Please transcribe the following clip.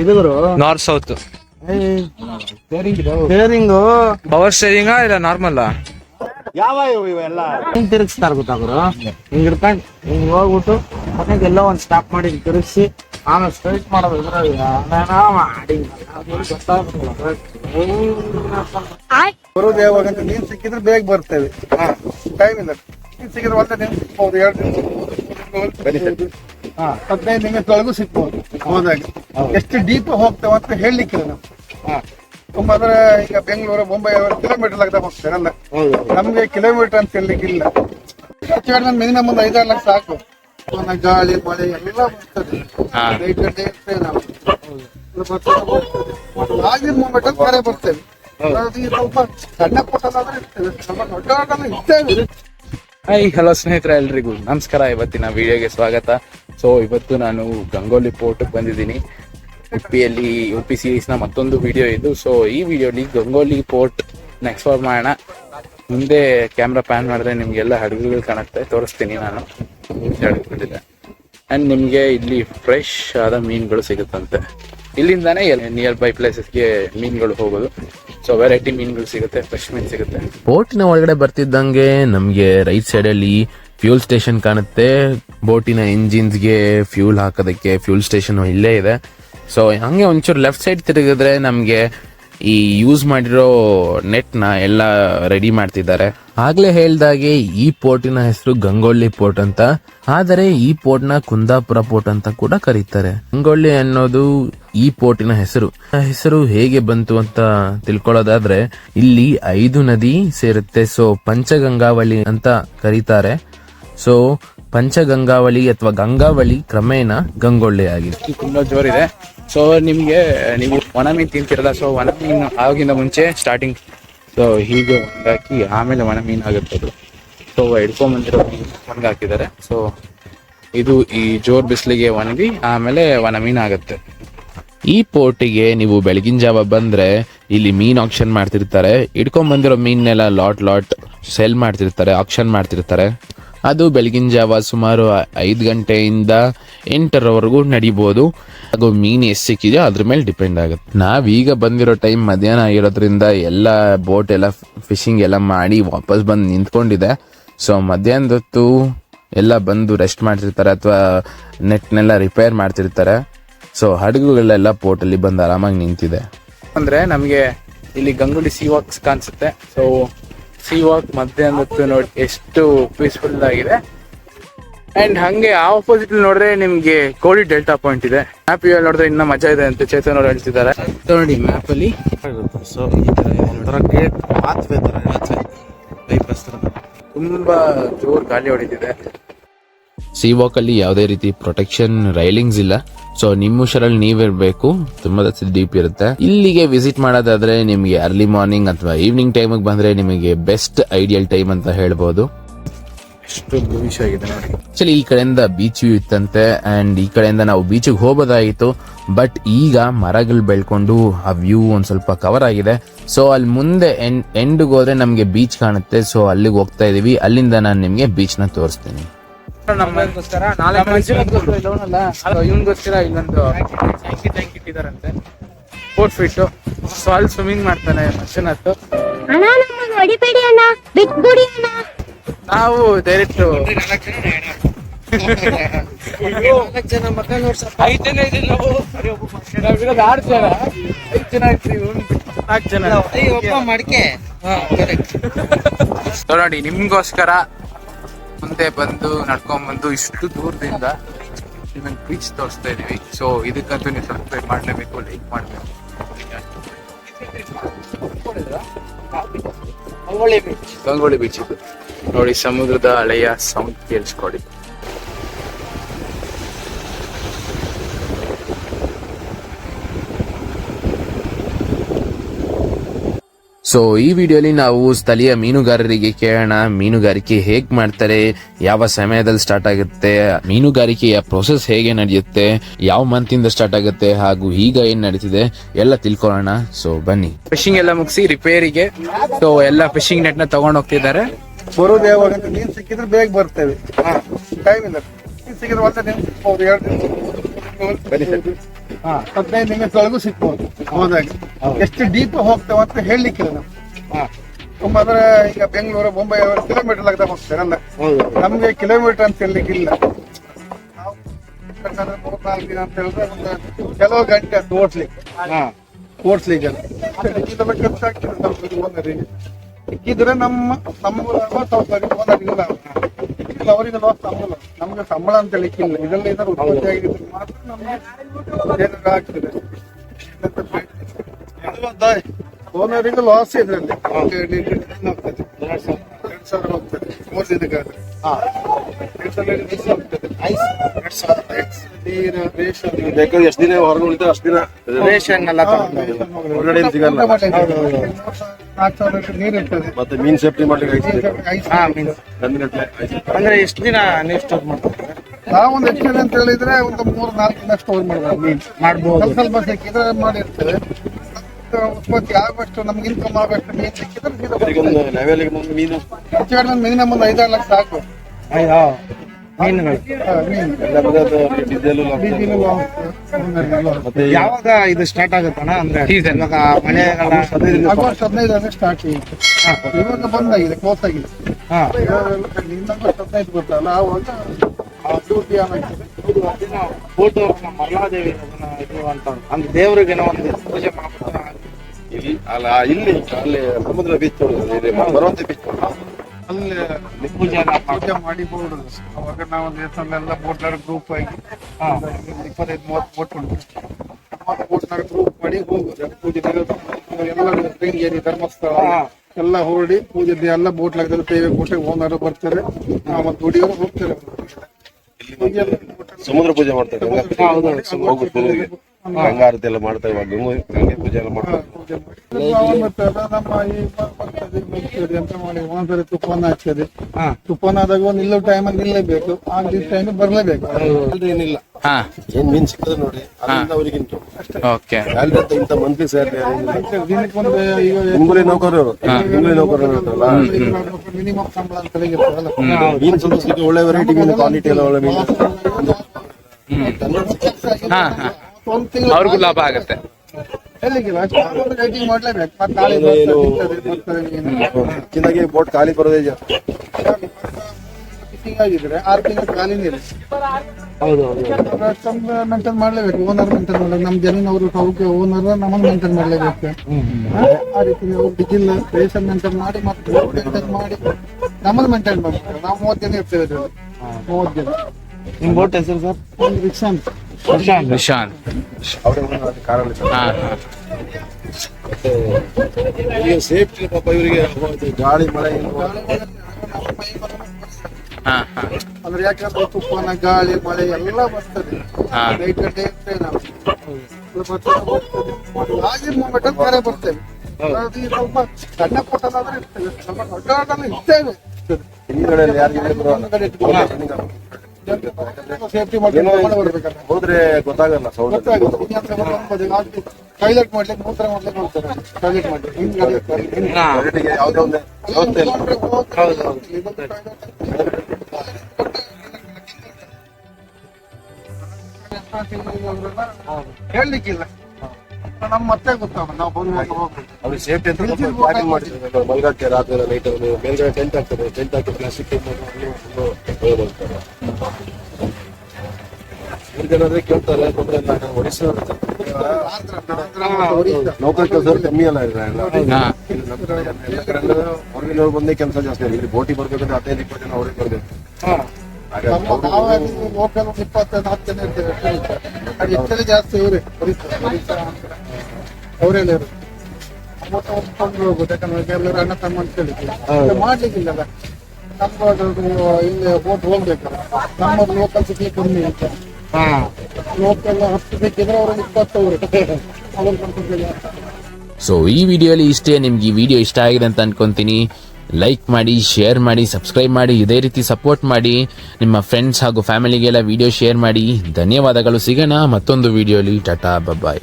ಇದು south north south steering power ಸ್ಟೇರಿಂಗಾ ಇಲ್ಲ normal ಯಾವ ಇವೆಲ್ಲ? ಹಿಂಗ್ ತಿರುಗಿಸ್ತಾರ ಗೊತ್ತಾ ಗುರು ಹಿಂಗ್ ಹಿಡ್ಕೊಂಡ್ ಹಿಂಗ್ ಹೋಗ್ಬಿಟ್ಟು ಮನೆಗೆ ಎಲ್ಲ ಒಂದ್ ಸ್ಟಾಪ್ ಮಾಡಿ ಹಿಂಗ್ ತಿರುಗಿಸಿ ಆಮೇಲೆ ಸ್ಟ್ರೈಟ್ ಮಾಡೋದು ಯಾವಾಗ ಅಂತ ನೀನ್ ಸಿಕ್ಕಿದ್ರೆ ಬೇಗ ಬರ್ತೇವೆ. ಟೈಮ್ ಇಲ್ಲ. ನೀನ್ ಸಿಕ್ಕಿದ್ರೆ ಒಂದೇ ನೀನ್ ಸಿಕ್ಬೋದು ಎರಡು ದಿನ ಹದಿನೈದು ನಿಮಿಷದೊಳಗೂ ಸಿಗ್ಬೋದು. ಹೋದಾಗ ಎಷ್ಟು ಡೀಪ್ ಹೋಗ್ತೇವೆ ಅಂತ ಹೇಳಲಿಕ್ಕೆ ನಾವು. ತುಂಬಾ ಅಂದ್ರೆ ಈಗ ಬೆಂಗಳೂರು ಮುಂಬೈ ಕಿಲೋಮೀಟರ್ ಲೆಕ್ಕದಾಗ ಹೋಗ್ತೇವೆ ಅಲ್ಲ ನಮ್ಗೆ ಕಿಲೋಮೀಟರ್ ಅಂತ ಹೇಳಲಿಕ್ಕಿಲ್ಲ ಮಿನಿಮಮ್ ಒಂದು ಐದಾರು ಲಕ್ಷ ಸಾಕು. ಜಾಲಿ ಗಾಳಿ ಮಳೆ ಎಲ್ಲ ಬರ್ತದೆ. ನಾವು. ಆಗಿನ ಮೂಮೆಂಟ್ ಅಂತ ಬೇರೆ ಬರ್ತೇವೆ ಸ್ವಲ್ಪ ಸಣ್ಣ ಪುಟ್ಟದಾದ್ರೆ ಇರ್ತೇವೆ ಸ್ವಲ್ಪ ದೊಡ್ಡ ಇರ್ತೇವೆ. ಹಾಯ್ ಹಲೋ ಸ್ನೇಹಿತರೆ ಎಲ್ರಿಗೂ ನಮಸ್ಕಾರ ಇವತ್ತಿನ ವಿಡಿಯೋಗೆ ಸ್ವಾಗತ. ಸೊ ಇವತ್ತು ನಾನು ಗಂಗೋಲಿ ಪೋರ್ಟ್ ಬಂದಿದ್ದೀನಿ. ಉಡುಪಿಯಲ್ಲಿ ಯು ಪಿ ನ ಮತ್ತೊಂದು ವಿಡಿಯೋ ಇದು. ಸೊ ಈ ವಿಡಿಯೋಲಿ ಗಂಗೋಲಿ ಪೋರ್ಟ್ ಎಕ್ಸ್ಪ್ಲೋರ್ ಮಾಡೋಣ. ಮುಂದೆ ಕ್ಯಾಮ್ರಾ ಪ್ಯಾನ್ ಮಾಡಿದ್ರೆ ನಿಮಗೆಲ್ಲ ಹಡಗುಗಳು ಕಾಣುತ್ತೆ. ತೋರಿಸ್ತೀನಿ ನಾನು. ಹಡಗುಗಳಿದೆ ಅಂಡ್ ನಿಮಗೆ ಇಲ್ಲಿ ಫ್ರೆಶ್ ಆದ ಮೀನುಗಳು ಸಿಗುತ್ತಂತೆ. ಇಲ್ಲಿಂದಾನೇ ನಿಯರ್ ಬೈ ಪ್ಲೇಸಸ್ಗೆ ಮೀನುಗಳು ಹೋಗೋದು. ಸೊ ವೆರೈಟಿ ಮೀನುಗಳು ಸಿಗುತ್ತೆ ಫ್ರೆಶ್ ಮೀನು ಸಿಗುತ್ತೆ. ಬೋಟಿನ ಒಳಗಡೆ ಬರ್ತಿದ್ದಂಗೆ ನಮಗೆ ರೈಟ್ ಸೈಡ್ ಅಲ್ಲಿ ಫ್ಯೂಲ್ ಸ್ಟೇಷನ್ ಕಾಣುತ್ತೆ. ಬೋಟಿನ ಇಂಜಿನ್ಸ್ಗೆ ಫ್ಯೂಲ್ ಹಾಕೋದಕ್ಕೆ ಫ್ಯೂಲ್ ಸ್ಟೇಷನ್ ಇಲ್ಲೇ ಇದೆ. ಸೊ ಹಂಗೆ ಒಂಚೂರು ಲೆಫ್ಟ್ ಸೈಡ್ ತಿರುಗಿದ್ರೆ ನಮಗೆ ಈ ಯೂಸ್ ಮಾಡಿರೋ ನೆಟ್ನ ಎಲ್ಲ ರೆಡಿ ಮಾಡ್ತಿದ್ದಾರೆ. ಆಗ್ಲೇ ಹೇಳ್ದಾಗೆ ಈ ಪೋರ್ಟಿನ ಹೆಸರು ಗಂಗೊಳ್ಳಿ ಪೋರ್ಟ್ ಅಂತ. ಆದರೆ ಈ ಪೋರ್ಟ್ನ ಕುಂದಾಪುರ ಪೋರ್ಟ್ ಅಂತ ಕೂಡ ಕರೀತಾರೆ. ಗಂಗೊಳ್ಳಿ ಅನ್ನೋದು ಈ ಪೋರ್ಟಿನ ಹೆಸರು. ಹೆಸರು ಹೇಗೆ ಬಂತು ಅಂತ ತಿಳ್ಕೊಳ್ಳೋದಾದ್ರೆ, ಇಲ್ಲಿ ಐದು ನದಿ ಸೇರುತ್ತೆ. ಸೊ ಪಂಚಗಂಗಾವಳಿ ಅಂತ ಕರೀತಾರೆ. ಸೊ ಪಂಚಗಂಗಾವಳಿ ಅಥವಾ ಗಂಗಾವಳಿ ಕ್ರಮೇಣ ಗಂಗೊಳ್ಳೆ ಆಗಿದೆ ತುಂಬಾ ಜೋರಿದೆ. ಸೊ ನಿಮ್ಗೆ, ನೀವು ಒಣ ಮೀನು ತಿಂತಿರಲ್ಲ ಸೊ ಒಣ ಮೀನು ಆಗಿಂದ ಮುಂಚೆ ಸ್ಟಾರ್ಟಿಂಗ್ ಸೊ ಹೀಗೆ ಹಾಕಿ ಆಮೇಲೆ ಒಣ ಮೀನು ಆಗುತ್ತೆ ಅದು. ಸೊ ಹಿಡ್ಕೊಂಬಂದಿರೋ ಮೀನು ಒಣಗಾಕಿದ್ದಾರೆ ಸೊ ಇದು ಈ ಜೋರ್ ಬಿಸಿಲಿಗೆ ಒಣಗಿ ಆಮೇಲೆ ಒಣ ಮೀನು ಆಗುತ್ತೆ. ಈ ಪೋರ್ಟಿಗೆ ನೀವು ಬೆಳಗಿನ ಜಾವ ಬಂದ್ರೆ ಇಲ್ಲಿ ಮೀನ್ ಆಕ್ಷನ್ ಮಾಡ್ತಿರ್ತಾರೆ. ಇಟ್ಕೊಂಡ್ ಬಂದಿರೋ ಮೀನ್ನೆಲ್ಲ ಲಾಟ್ ಲಾಟ್ ಸೆಲ್ ಮಾಡ್ತಿರ್ತಾರೆ ಆಕ್ಷನ್ ಮಾಡ್ತಿರ್ತಾರೆ. ಅದು ಬೆಳಗಿನ ಜಾವ ಸುಮಾರು ಐದು ಗಂಟೆಯಿಂದ ಎಂಟರವರೆಗೂ ನಡಿಬೋದು. ಹಾಗೂ ಮೀನು ಎಷ್ಟು ಸಿಕ್ಕಿದೆಯೋ ಅದ್ರ ಮೇಲೆ ಡಿಪೆಂಡ್ ಆಗುತ್ತೆ. ನಾವೀಗ ಬಂದಿರೋ ಟೈಮ್ ಮಧ್ಯಾಹ್ನ ಆಗಿರೋದ್ರಿಂದ ಎಲ್ಲ ಬೋಟ್ ಎಲ್ಲ ಫಿಶಿಂಗ್ ಎಲ್ಲ ಮಾಡಿ ವಾಪಸ್ ಬಂದು ನಿಂತ್ಕೊಂಡಿದೆ. ಸೊ ಮಧ್ಯಾಹ್ನದೊತ್ತು ಎಲ್ಲ ಬಂದು ರೆಸ್ಟ್ ಮಾಡ್ತಿರ್ತಾರೆ ಅಥವಾ ನೆಟ್ನೆಲ್ಲ ರಿಪೇರ್ ಮಾಡ್ತಿರ್ತಾರೆ. ಸೊ ಹಡಗುಗಳೆಲ್ಲ ಪೋರ್ಟ್ ಅಲ್ಲಿ ಬಂದು ಆರಾಮಾಗಿ ನಿಂತಿದೆ. ಅಂದ್ರೆ ನಮಗೆ ಇಲ್ಲಿ ಗಂಗುಲಿ ಸಿ ವಾಕ್ಸ್ ಕಾಣಿಸುತ್ತೆ. ಸೊ ಸಿ ವಾಕ್ ಮಧ್ಯಾಹ್ನ ಹೊತ್ತು ನೋಡಿ ಎಷ್ಟು ಪೀಸ್ಫುಲ್ ಆಗಿದೆ. ಅಂಡ್ ಹಂಗೆ ಆಪೋಸಿಟ್ ನೋಡಿದ್ರೆ ನಿಮ್ಗೆ ಕೋಳಿ ಡೆಲ್ಟಾ ಪಾಯಿಂಟ್ ಇದೆ. ಮ್ಯಾಪ್ ಇವಾಗ ನೋಡಿದ್ರೆ ಇನ್ನ ಮಜಾ ಇದೆ ಅಂತ ಚೇತನ್ ಅವ್ರು ಹೇಳ್ತಿದ್ದಾರೆ. ನೋಡಿ ಮ್ಯಾಪ್ ಅಲ್ಲಿ ಸೊ ಗೇಟ್ ತುಂಬಾ ಜೋರ್ ಗಾಳಿ ಹೊಡಿತಿದೆ. ಸಿ ವಾಕ್ ಅಲ್ಲಿ ಯಾವುದೇ ರೀತಿ ಪ್ರೊಟೆಕ್ಷನ್ ರೈಲಿಂಗ್ಸ್ ಇಲ್ಲ. ಸೊ ನಿಮ್ಮ ಹುಷಾರಲ್ಲಿ ಇರಬೇಕು ತುಂಬಾ ಡೀಪ್ ಇರುತ್ತೆ. ಇಲ್ಲಿಗೆ ವಿಸಿಟ್ ಮಾಡೋದಾದ್ರೆ ನಿಮಗೆ ಅರ್ಲಿ ಮಾರ್ನಿಂಗ್ ಅಥವಾ ಈವ್ನಿಂಗ್ ಟೈಮಿಗೆ ಬಂದ್ರೆ ನಿಮಗೆ ಬೆಸ್ಟ್ ಐಡಿಯಲ್ ಟೈಮ್ ಅಂತ ಹೇಳ್ಬೋದು. ಆಕ್ಚುಲಿ ಈ ಕಡೆಯಿಂದ ಬೀಚ್ ವ್ಯೂ ಇತ್ತಂತೆ ಅಂಡ್ ಈ ಕಡೆಯಿಂದ ನಾವು ಬೀಚಿಗೆ ಹೋಗೋದಾಗಿತ್ತು ಬಟ್ ಈಗ ಮರಗಳು ಬೆಳ್ಕೊಂಡು ಆ ವ್ಯೂ ಒಂದ್ ಸ್ವಲ್ಪ ಕವರ್ ಆಗಿದೆ. ಸೊ ಅಲ್ಲಿ ಮುಂದೆ ಎಂಡ್ಗೆ ಹೋದ್ರೆ ನಮಗೆ ಬೀಚ್ ಕಾಣುತ್ತೆ. ಸೊ ಅಲ್ಲಿಗೆ ಹೋಗ್ತಾ ಇದೀವಿ. ಅಲ್ಲಿಂದ ನಾನು ನಿಮಗೆ ಬೀಚ್ನ ತೋರಿಸ್ತೀನಿ. ನಮ್ಮಗೋಸ್ಕರ ಇವನ್ಗೋಸ್ಕರ ಇಲ್ಲೊಂದು ಟ್ಯಾಂಕಿ ಟ್ಯಾಂಕ್ ಇಟ್ಟಿದಾರಂತೆ ಫೋರ್ ಫೀಟ್ ಸೊ ಅಲ್ಲಿ ಸ್ವಿಮ್ಮಿಂಗ್ ಮಾಡ್ತಾನೆ ಮಂಜುನಾಥ್ ಅಣ್ಣ ನಮ್ಮನ್ನ ಹೊಡಿಬೇಡಿ ಅಣ್ಣ ಬಿಟ್ಬಿಡಿ ಅಣ್ಣ. ನಾವು ದಯವಿಟ್ಟು ಜನ ಮಕ್ಕ ನೋಡ್ಸಪ್ಪ. ಐದು ಜನ ಇದೀವಿ ನಾವು. ನಾವಿರೋದು ಆರು ಜನ. ಐದು ಜನ ಇರ್ತೀವಿ ನಾಲ್ಕು ಜನ. ಒಬ್ಬ ಮಡಿಕೆ. ಹಾ ಕರೆಕ್ಟ್ ಸೊ ನೋಡಿ ನಿಮ್ಗೋಸ್ಕರ ಮುಂದೆ ಬಂದು ನಡ್ಕೊಂಡ್ ಬಂದು ಇಷ್ಟು ದೂರದಿಂದ ನಿಮಗೆ ಬೀಚ್ ತೋರಿಸ್ತಾ ಇದೀವಿ. ಸೊ ಇದಕ್ಕಂತೂ ನೀವು ಸಬ್ಸ್ಕ್ರೈಬ್ ಮಾಡಲೇಬೇಕು ಲೈಕ್ ಮಾಡಬೇಕು ಗಂಗೋಳಿ ಬೀಚ್ ಇದು. ನೋಡಿ ಸಮುದ್ರದ ಹಳೆಯ ಸೌಂಡ್ ಕೇಳಿಸ್ಕೊಡಿ. ಸೊ ಈ ವಿಡಿಯೋಲಿ ನಾವು ಸ್ಥಳೀಯ ಮೀನುಗಾರರಿಗೆ ಕೇಳೋಣ. ಮೀನುಗಾರಿಕೆ ಹೇಗ್ ಮಾಡ್ತಾರೆ? ಯಾವ ಸಮಯದಲ್ಲಿ ಸ್ಟಾರ್ಟ್ ಆಗುತ್ತೆ? ಮೀನುಗಾರಿಕೆಯ ಪ್ರೊಸೆಸ್ ಹೇಗೆ ನಡೆಯುತ್ತೆ? ಯಾವ ಮಂತ್ ಇಂದ ಸ್ಟಾರ್ಟ್ ಆಗುತ್ತೆ? ಹಾಗೂ ಈಗ ಏನ್ ನಡೀತಿದೆ? ಎಲ್ಲ ತಿಳ್ಕೊಳ್ಳೋಣ. ಸೊ ಬನ್ನಿ. ಫಿಶಿಂಗ್ ಎಲ್ಲ ಮುಗಿಸಿ ರಿಪೇರಿಗೆ ಸೊ ಎಲ್ಲ ಫಿಶಿಂಗ್ ನೆಟ್ನ ತಗೊಂಡ್ ಹೋಗ್ತಿದ್ದಾರೆ. ಬರೋದು ಯಾವಾಗ ಅಂತ ನೀನ್ ಸಿಕ್ಕಿದ್ರೆ ಬೇಗ ಬರ್ತೇವೆ. ಟೈಮ್ ಇಲ್ಲ. ನೀನ್ ಸಿಕ್ಕಿದ್ರೆ ಒಂದೇ ದಿನ ಎರಡು ಹದಿನೈದು ನಿಮಿಷದೊಳಗೂ ಸಿಗ್ಬೋದು. ಹೋದಾಗ. ಎಷ್ಟು ಡೀಪ್ ಹೋಗ್ತೇವೆ ಅಂತ ಹೇಳಲಿಕ್ಕಿಲ್ಲ ನಾವು. ತುಂಬಾ ಅಂದ್ರೆ ಈಗ ಬೆಂಗಳೂರು ಮುಂಬೈ ಅವರು ಕಿಲೋಮೀಟರ್ ಲೆಕ್ಕದಾಗ ಹೋಗ್ತಾರೆ ಅಲ್ಲ ನಮ್ಗೆ ಕಿಲೋಮೀಟರ್ ಅಂತ ಹೇಳಲಿಕ್ಕಿಲ್ಲ. ಮೂರ್ನಾಲ್ಕು ದಿನ ಅಂತ ಹೇಳಿದ್ರೆ ಒಂದು ಕೆಲವು ಗಂಟೆ ಅಂತ ಓಡ್ಸ್ಲಿಕ್ಕೆ. ಓಡಿಸ್ಲಿಕ್ಕೆ ಕಿಲೋಮೀಟರ್ ನಮ್ಗೆ ನಮ್ಮ ನಮ್ಮ ಅವ್ರಿಗೆ ಓನರಿಗೆ ಲಾಭ ಇಲ್ಲ ಅವರಿಗೆ ಲಾಸ್ ನಮ್ಮಲ್ಲ ನಮ್ಗೆ ಸಂಬಳ ಅಂತ ಹೇಳಿಕ್ಕಿಲ್ಲ. ಇದೆಲ್ಲ ಏನಾದ್ರು ಉತ್ಪತ್ತಿ ಆಗಿದ್ರೆ ಮಾತ್ರ ನಮ್ಗೆ ಏನಾದ್ರು ಆಗ್ತದೆ. ಓನರಿಗೆ ಲಾಸ್ ಇದರಲ್ಲಿ ಹೋಗ್ತದೆ ಎರಡು ಸಾವಿರ ಹೋಗ್ತದೆ. ಮೂರು ದಿನಕ್ಕಾದ್ರೆ ಹಾ. ಎರಡು ಸಾವಿರ ಐಸ್ ಹೋಗ್ತದೆ ಐಸ್ ಎರಡು ಸಾವಿರ ಐಸ್ ನೀರು ರೇಷನ್ ಬೇಕಾದ್ರೆ ಎಷ್ಟು ದಿನ ಹೊರಗೆ ಉಳಿತಾರೆ ಅಷ್ಟು ದಿನ? ರೇಷನ್ ಎಲ್ಲ ಸಿಗಲ್ಲ. ನಾಲ್ಕು ಸಾವಿರ ಲೀಟರ್ ನೀರು ಇರ್ತದೆ. ಮತ್ತೆ ಮೀನ್ ಸೇಫ್ಟಿ ಮಾಡ್ಲಿಕ್ಕೆ ಐಸ್ ಹಾ ಐಸ್ ಅಂದ್ರೆ ಎಷ್ಟು ದಿನ ನೀವು ಸ್ಟೋರ್ ಮಾಡ್ತೀರಾ ಒಂದು ಹೆಚ್ಚಿನ ಅಂತ ಹೇಳಿದ್ರೆ ಒಂದು ಮೂರು ನಾಲ್ಕು ದಿನ ಸ್ಟೋರ್ ಮಾಡ್ಬೋದು. ಮೀನು ಮಾಡ್ಬೋದು. ಸ್ವಲ್ಪ ಸಿಕ್ಕಿದ್ರೆ ಮಾಡಿರ್ತೇವೆ. ಉತ್ಪತ್ತಿ ಆಗುವಷ್ಟು ನಮ್ಗೆ ಇನ್ಕಮ್ ಆಗುವಷ್ಟು ಮೀನು ಸಿಕ್ಕಿದ್ರೆ ಮೀನು. ಮಿನಿಮಮ್ ಒಂದು ಐದಾರು ಲಕ್ಷ ಸಾಕು ಅಯ್ಯೋ ಮೀನುಗಳು. ಮತ್ತೆ ಯಾವಾಗ ಇದು ಸ್ಟಾರ್ಟ್ ಆಗುತ್ತಣ್ಣ? ಅಂದ್ರೆ. ಇವಾಗ ಮಳೆಗಾಲ ಆಗಸ್ಟ್ ಹದಿನೈದು ಸ್ಟಾರ್ಟ್ ಇವಾಗ ಬಂದಾಗಿದೆ ಕ್ಲೋಸ್ ಆಗಿದೆ. ಹಾ. ಆಗಸ್ಟ್ ಹದಿನೈದು ಗೊತ್ತಲ್ಲ ಆವಾಗ ಫೋಟೋ ಮರಳಾದೇವಿ ಇದು ಅಂತ ಅಂದ್ರೆ ದೇವ್ರಿಗೆ ಒಂದು ಪೂಜೆ ಮಾಡ್ತಾರೆ ಇಲ್ಲಿ ಅಲ್ಲ ಇಲ್ಲಿ ಅಲ್ಲಿ ಸಮುದ್ರ ಬೀಚ್ ಬರುವಂತ ಬೀಚ್ ಅಲ್ಲಿ ಪೂಜೆ ಎಲ್ಲ ಮಾಡ್ತಾರೆ. ಪೂಜೆ ಮಾಡಿ ಬೋರ್ಡ್ ಅವಾಗ ನಾವು ದೇವಸ್ಥಾನದೆಲ್ಲ ಬೋರ್ಡ್ನಾರ ಗ್ರೂಪ್ ಆಗಿ ಇಪ್ಪತ್ತೈದು ಮೂವತ್ತು ಬೋಟ್ ಉಂಟು. ಮೂವತ್ತು ಬೋಟ್ನಾರ ಗ್ರೂಪ್ ಮಾಡಿ ಹೋಗುದು. ಪೂಜೆ ಎಲ್ಲ ಶೃಂಗೇರಿ ಧರ್ಮಸ್ಥಳ ಎಲ್ಲ ಹೊರಡಿ ಪೂಜೆ ಎಲ್ಲ ಬೋಟ್ ಲಾಗದಲ್ಲಿ ಸೇವೆ ಕೊಟ್ಟೆ ಓನರ್ ಬರ್ತಾರೆ. ನಾವು ಮತ್ತೆ ದುಡಿಯೋರು ಹೋಗ್ತಾರೆ ಪೂಜೆ ಸಮುದ್ರ ಪೂಜೆ ಮಾಡ್ತಾರೆ. ಗಂಗಾರತಿ ಹೋಗುತ್ತೆ ಗಂಗಾ ಆರತಿ ಎಲ್ಲ ಮಾಡ್ತಾರೆ ಇವಾಗ ಗಂಗು ಗಂಗೆ ಪೂಜೆ ಎಲ್ಲ ಮಾಡ್ತಾರೆ. ಪೂಜೆ ಮಾಡಿ ಅಂತ ಒಂದ್ಸರಿ ತುಪ್ಪನ ಹಾಕ್ತದೆ ತುಪ್ಪನ ಆದಾಗ ಒಂದು ನಿಲ್ಲೋ ಟೈಮಲ್ಲಿ ನಿಲ್ಲಬೇಕು ಆ ಟೈಮ್ ಬರಲೇಬೇಕು. ಏನಿಲ್ಲ. ಹಾ. ಏನ್ ಮೀನ್ ಸಿಗ್ತದೆ ನೋಡಿ ಅದರಿಂದ ಅವರಿಗೆ ಓಕೆ. ಅಂತ ಇಂತ ಮಂತ್ಲಿ ಸ್ಯಾಲ್ರಿ ದಿನಕ್ಕೊಂದು ಈಗ ಹಿಂಗುಳಿ ನೌಕರರು. ಹಿಂಗುಳಿ ನೌಕರರು ಇರ್ತಾರಲ್ಲ ಮಿನಿಮಮ್ ಸಂಬಳ ಅಂತ ತೆಗಿತಾರಲ್ಲ ಮೀನ್ ಸ್ವಲ್ಪ ಸಿಕ್ಕಿ ಒಳ್ಳೆ ವೆರೈಟಿ ಮೀನು ಕ್ವಾಲಿಟಿ ಎಲ್ಲ ಒಳ್ಳೆ ಮೀನು. ಹಾ ಹಾ. ಒಂದು ಅವ್ರಿಗೂ ಲಾಭ ಆಗತ್ತೆ. ಹೆಚ್ಚಿನಾಗಿ ಬೋಟ್ ಖಾಲಿ ಬರೋದೇ ಜಾಸ್ತಿ ಆಗಿದ್ರೆ ಆರು ತಿಂಗಳು ಖಾಲಿ ಹೌದು ಮೇಂಟೈನ್ ಮಾಡ್ಲೇಬೇಕು. ಓನರ್ ಮೇಂಟೈನ್ ಮಾಡ್ಬೇಕು ನಮ್ ಜನ ಅವರು ಸೌಖ್ಯ ಓನರ್ ನಮ್ಮನ್ನು ಮೇಂಟೈನ್ ಮಾಡ್ಲೇಬೇಕು. ಆ ರೀತಿ ಅವ್ರು ಬಿಗಿಲ್ಲ. ರೇಷನ್ ಮೇಂಟೈನ್ ಮಾಡಿ ಮತ್ತೆ ಮೇಂಟೈನ್ ಮಾಡಿ ನಮ್ಮನ್ನು ಮೇಂಟೈನ್ ಮಾಡ್ಬೇಕು. ನಾವು ಮೂವತ್ತು ಜನ ಇರ್ತೇವೆ ಮೂವತ್ತು ಜನ. ನಿಮ್ ಬೋಟ್ ಹೆಸರು ಸರ್ ಒಂದು ರಿಕ್ಷಾ ಅಂತ ಸೇಫ್ಟಿ ಪಾಪ ಇವರಿಗೆ ಗಾಳಿ ಮಳೆ ಏನು. ಹಾ ಹಾ. ಅಂದ್ರೆ ಯಾಕಂದ್ರೆ ತುಪ್ಪನ ಗಾಳಿ ಮಳೆ ಎಲ್ಲ ಬರ್ತದೆ. ಹಾ. ನೈಟ್ ಹೊತ್ತು ಬರ್ತದೆ. ಆಗಿನ ಮೂಮೆಂಟ್ ಅಲ್ಲಿ ಬೇರೆ ಬರ್ತೇವೆ. ಸ್ವಲ್ಪ ಸಣ್ಣ ಪುಟ್ಟದಾದ್ರೆ ಇರ್ತೇವೆ. ಸ್ವಲ್ಪ ಇರ್ತೇವೆ ಹೋದ್ರೆ ಗೊತ್ತಾಗಲ್ಲ ಸೌಂಡ್ ಮಾಡ್ಲಿಕ್ಕೆ ಮೂತ್ರ ಮಾಡ್ಲಿಕ್ಕೆ ಹೋಗ್ತಾರೆ ಟಾಯ್ಲೆಟ್ ಮಾಡ್ಲಿಕ್ಕೆ ಯಾವುದೋ ಒಂದು ವ್ಯವಸ್ಥೆ ಇಲ್ಲ. ಹೇಳ್ಲಿಕ್ಕಿಲ್ಲ ನಮ್ಮ ಮತ್ತೆ ಗೊತ್ತಾಗ ನಾವು ಬಂದು ಹೋಗ್ಬೇಕು. ಅವ್ರಿಗೆ ಸೇಫ್ಟಿ ಅಂತ ಪ್ಲಾನಿಂಗ್ ಮಾಡ್ತಿದ್ದಾರೆ ಮಲ್ಗಕ್ಕೆ ರಾತ್ರಿ ಎಲ್ಲ ನೈಟ್ ಮೇಲ್ಗಡೆ ಟೆಂಟ್ ಹಾಕ್ತಾರೆ. ಟೆಂಟ್ ಹಾಕಿ ಪ್ಲಾಸ್ಟಿಕ್ ಕೇಳ್ತಾರೆ ತೊಂದ್ರೆ ಇಲ್ಲ ಒಡಿಸ್ಸಾ ನೌಕರ ಕೆಲಸ ಕಮ್ಮಿ ಅಲ್ಲ ಇಲ್ಲಿ ಬಂದೇ ಕೆಲಸ ಜಾಸ್ತಿ ಇದೆ. ಇಲ್ಲಿ ಬೋಟಿ ಬರ್ಬೇಕಂದ್ರೆ ಹದಿನೈದು ಇಪ್ಪತ್ತು ಜನ ಅವ್ರಿಗೆ ಬರ್ಬೇಕು. ಹಾಗಾಗಿ ನಮ್ಮ ನಾವೇ ಲೋಕಲ್ ಒಂದು ಇಪ್ಪತ್ತು ನಾಲ್ಕು ಜನ ಇರ್ತೇವೆ ಜಾಸ್ತಿ ಇವರೇ ಅವರೆಲ್ಲ ಇರೋದು. ಮೊತ್ತ ಹೊತ್ಕೊಂಡು ಹೋಗೋದು ಯಾಕಂದ್ರೆ ಎಲ್ಲರೂ ಅಣ್ಣ ತಮ್ಮ ಅಂತ ಹೇಳಿ ಮಾಡ್ಲಿಕ್ಕಿಲ್ಲಲ್ಲ. ನಮ್ಮ ಅದು ಇಲ್ಲಿ ಬೋಟ್ ಹೋಗ್ಬೇಕಲ್ಲ. ನಮ್ಮ ಲೋಕಲ್ ಸಿಗ್ಲಿಕ್ಕೆ ಕಮ್ಮಿ ಅಂತ. ಹಾ. ಲೋಕಲ್ ಹತ್ತು ಸಿಕ್ಕಿದ್ರೆ ಅವ್ರಿಗೆ ಇಪ್ಪತ್ತವರು ಅವ್ರು ಬರ್ತಿದ್ದಿಲ್ಲ ಸೊ ಈ ವಿಡಿಯೋಲಿ ಇಷ್ಟೇ ನಿಮ್ಗೆ ಈ ವಿಡಿಯೋ ಇಷ್ಟ ಆಗಿದೆ ಅಂತ ಅನ್ಕೊಂತೀನಿ. ಲೈಕ್ ಮಾಡಿ ಶೇರ್ ಮಾಡಿ ಸಬ್ಸ್ಕ್ರೈಬ್ ಮಾಡಿ ಇದೇ ರೀತಿ ಸಪೋರ್ಟ್ ಮಾಡಿ. ನಿಮ್ಮ ಫ್ರೆಂಡ್ಸ್ ಹಾಗೂ ಫ್ಯಾಮಿಲಿಗೆಲ್ಲ ವಿಡಿಯೋ ಶೇರ್ ಮಾಡಿ. ಧನ್ಯವಾದಗಳು. ಸಿಗೋಣ ಮತ್ತೊಂದು ವಿಡಿಯೋಲಿ. ಟಾಟಾ ಬಬ್ಬಾಯ್